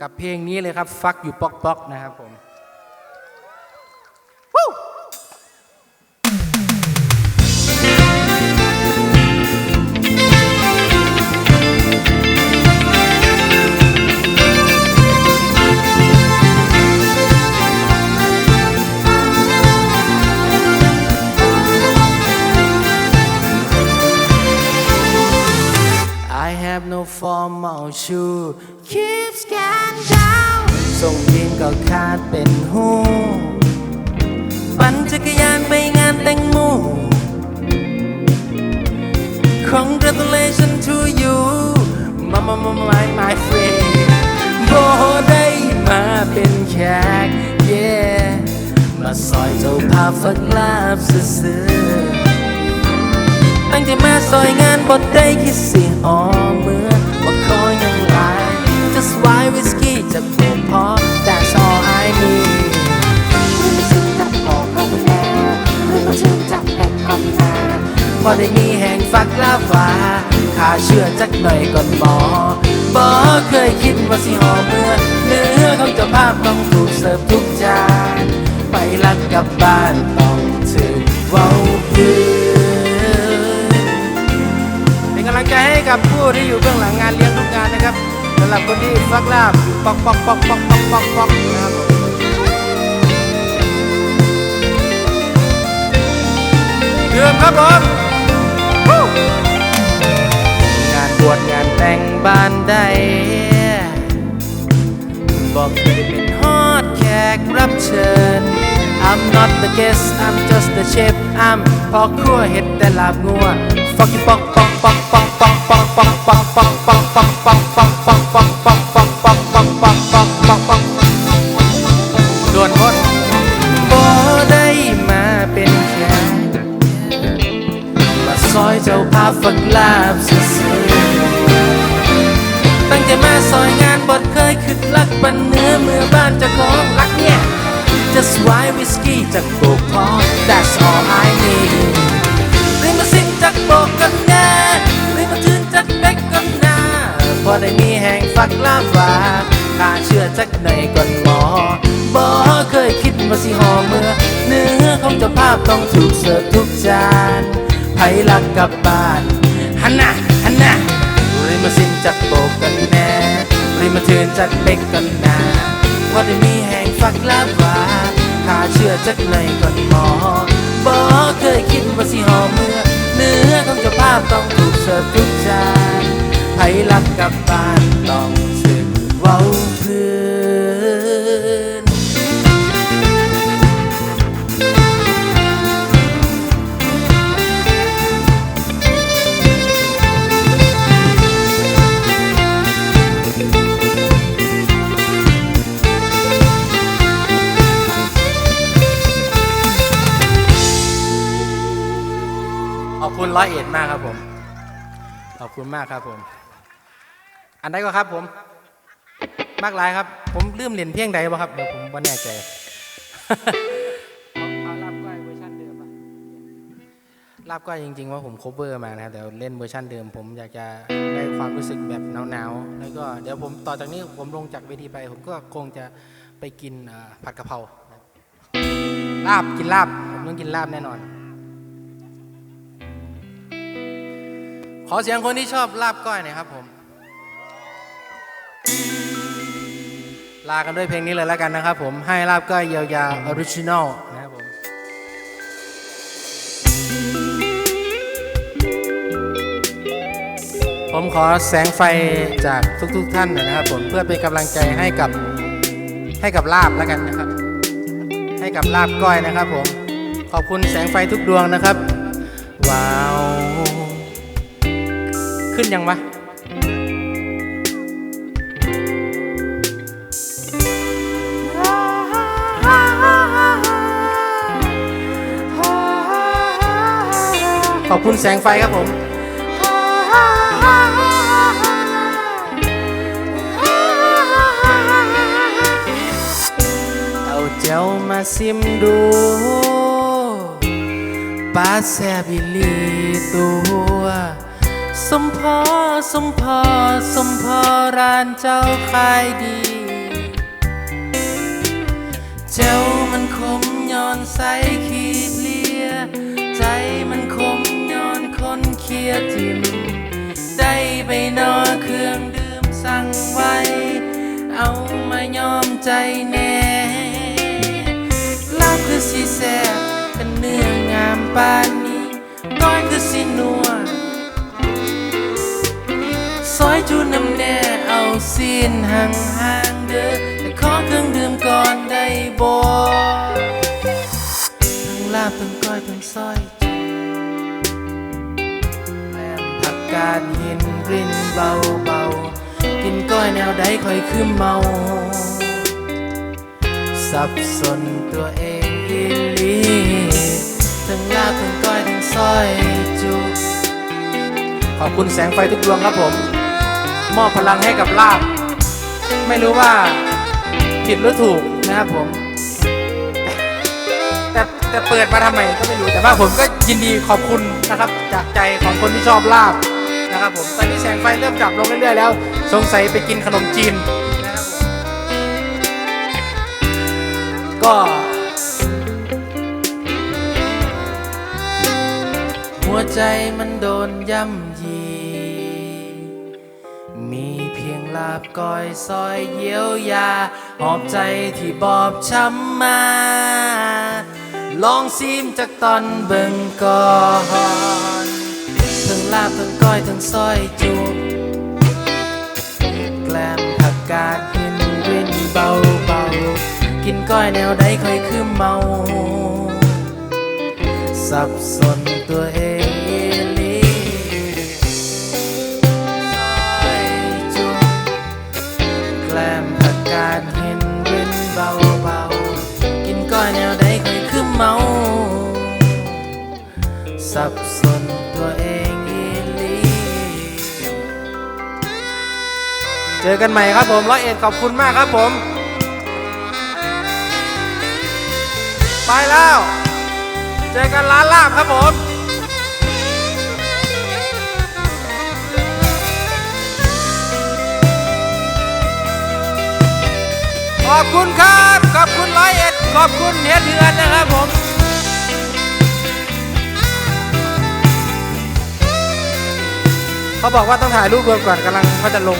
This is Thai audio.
กับเพลงนี้เลยครับ ฟักอยู่ป๊อกๆนะครับผม keeps can down ส่งยินก็คาดเป็นหูปั่นจักรยานไปงานแต่งโม Congratulations to you Mama mama my my friend โบได้มาเป็นแขก yeah มาซอยเจ้าภาพฝักลาบซื่อตั้งใจมาซอยงานบดได้คิดสิอมเมื่อ อได้มีแห่งฟักลาฟ้าขาเชื่อจักหน่อยก่อนหมอบ่เคยคิดว่าสิหอมเมื่อเนื้อของเจ้าภาพต้องถูกเสิร์ฟทุกจานไปรักกลับบ้านต้องถือเว้าพื้นเป็นกำลังใจให้กับผู้ที่อยู่เบื้องหลังงานเลี้ยงทุกงานนะครับสำหรับคนที่ฟักลาบปอกปอกปอกปอกปอกปอกปอกนะครับเดือมครับผม งานบวชงานแต่งบ้านใดบอกเคยเป็นฮอดแขกรับเชิญ I'm not the guest I'm just the chef I'm พอครัวเห็ดแต่ลาบงัว Fuck you ปอกปองปองปองปองปองปองปองปองปองปอก บซื่อตั้งใจมาซอยงานบดเคยคิดรักปันเนื้อเมื่อบ้านจะของรักเนี่ย Just why whiskey จากโบกพอง That's all I need เรียกมาสิงจากโบกกันแน่เรียกมาชื่นจากเบ็กกันหน้าพอได้มีแห่งฟักลาฟ้าข้าเชื่อจักหน่อยก่อนหมอบ่เคยคิดว่าสิหอเมื่อ เนื้อของเจ้าภาพต้องถูกเสิร์ฟทุกจานไผลักกลับบ้าน นน่ะฮันน่ะรีมาสินจากโบกกันแน่รีมาเทือนจากเบ็กกันหน้าพอได้มีแห่งฟักลาว่าข้าเชื่อจักหน่อยก่อนหมอบ่เคยคิดว่าสิหอมเมื่อ เนื้อของเจ้าภาพต้องถูกเสิร์ฟทุกจานไผรักกับบ้านต้องสึกเว้า ขอบคุณร้อยเอ็ดมากครับผม ขอบคุณมากครับผม อันใดก็ครับผม มากหลายครับ ผมลืมเล่นเพียงใดบ่ครับเดี๋ยวผมว่าแน่ใจเอาเอาลาบก้อยเวอร์ชันเดิมปะลาบก้อยจริงๆว่าผมโคเวอร์มานะครับแต่เล่นเวอร์ชันเดิม ผมอยากจะได้ความรู้สึกแบบหนาวๆแล้วก็เดี๋ยวผมต่อจากนี้ผมลงจากเวทีไป ผมก็คงจะไปกินเอ่อผัดกะเพราลาบกินลาบ ผมต้องกินลาบแน่นอน ขอเสียงคนที่ชอบลาบก้อยหน่อยครับผม ลากันด้วยเพลงนี้เลยแล้วกันนะครับผม ให้ลาบก้อยเยียวยาออริจินอลนะครับผมผมขอแสงไฟจากทุก ๆทท่านหน่อยนะครับผมเพื่อเป็นกำลังใจให้กับให้กับลาบแล้วกันนะครับ ให้กับลาบก้อยนะครับผม ขอบคุณแสงไฟทุกดวงนะครับ ว้าว ขึ้นยังวะขอบคุณแสงไฟครับผมเอาเจ้ามาซิมดูปลาแซบิลีตัว สมพอสมพอสมพอร้านเจ้าขายดี เจ้ามันคมย้อนใสขีดเลีย ใจมันคมย้อนคนเคียดทิม ได้ไปนอเครื่องดื่มสั่งไว้ เอามาย้อมใจ ซีนห่างห่างเด้อแต่ขอเครื่องดื่มก่อนได้บ่ทั้งลาบทั้งก้อยทั้งซอยแม่มผักกาดหินรินเบาเบากินก้อยแนวใดค่อยคือเมา สับสนตัวเองอีหลีทั้งลาบทั้งก้อยทั้งซอยจูขอบคุณแสงไฟทุกดวงครับผม มอบพลังให้กับลาบ ไม่รู้ว่าผิดหรือถูกนะครับผม แต่แต่เปิดมาทำไมก็ไม่รู้แต่ว่าผมก็ยินดีขอบคุณนะครับ จากใจของคนที่ชอบลาบนะครับผมตอนนี้แสงไฟเริ่มดับลงเรื่อยๆแล้ว สงสัยไปกินขนมจีนนะครับผมก็หัวใจมันโดนย่ำยีาบก้อยซอยเยียวยา หอบใจที่บอบช้ำมา ลองซีมจากตอนเบิ่งก่อนทั้งลาบทั้งก้อยทั้งซอยจูบแกล้มผักกาดหินรินเบาเบาๆกินก้อยแนวใดค่อยคือเมา สับสนตัวเอง กกาดหินรินเบาเบากินก้อยแนวใดเคยคือเมา สับสนตัวเองอีลีเจอกันใหม่ครับผมร้อยเอ็ดขอบคุณมากครับผม ไปแล้ว เจอกันร้านลาบครับผม ขอบคุณครับ ขอบคุณร้อยเอ็ด ขอบคุณเฮียเฮือนนะครับผมเขาบอกว่าต้องถ่ายรูปรวมก่อนกำลังเขาจะลง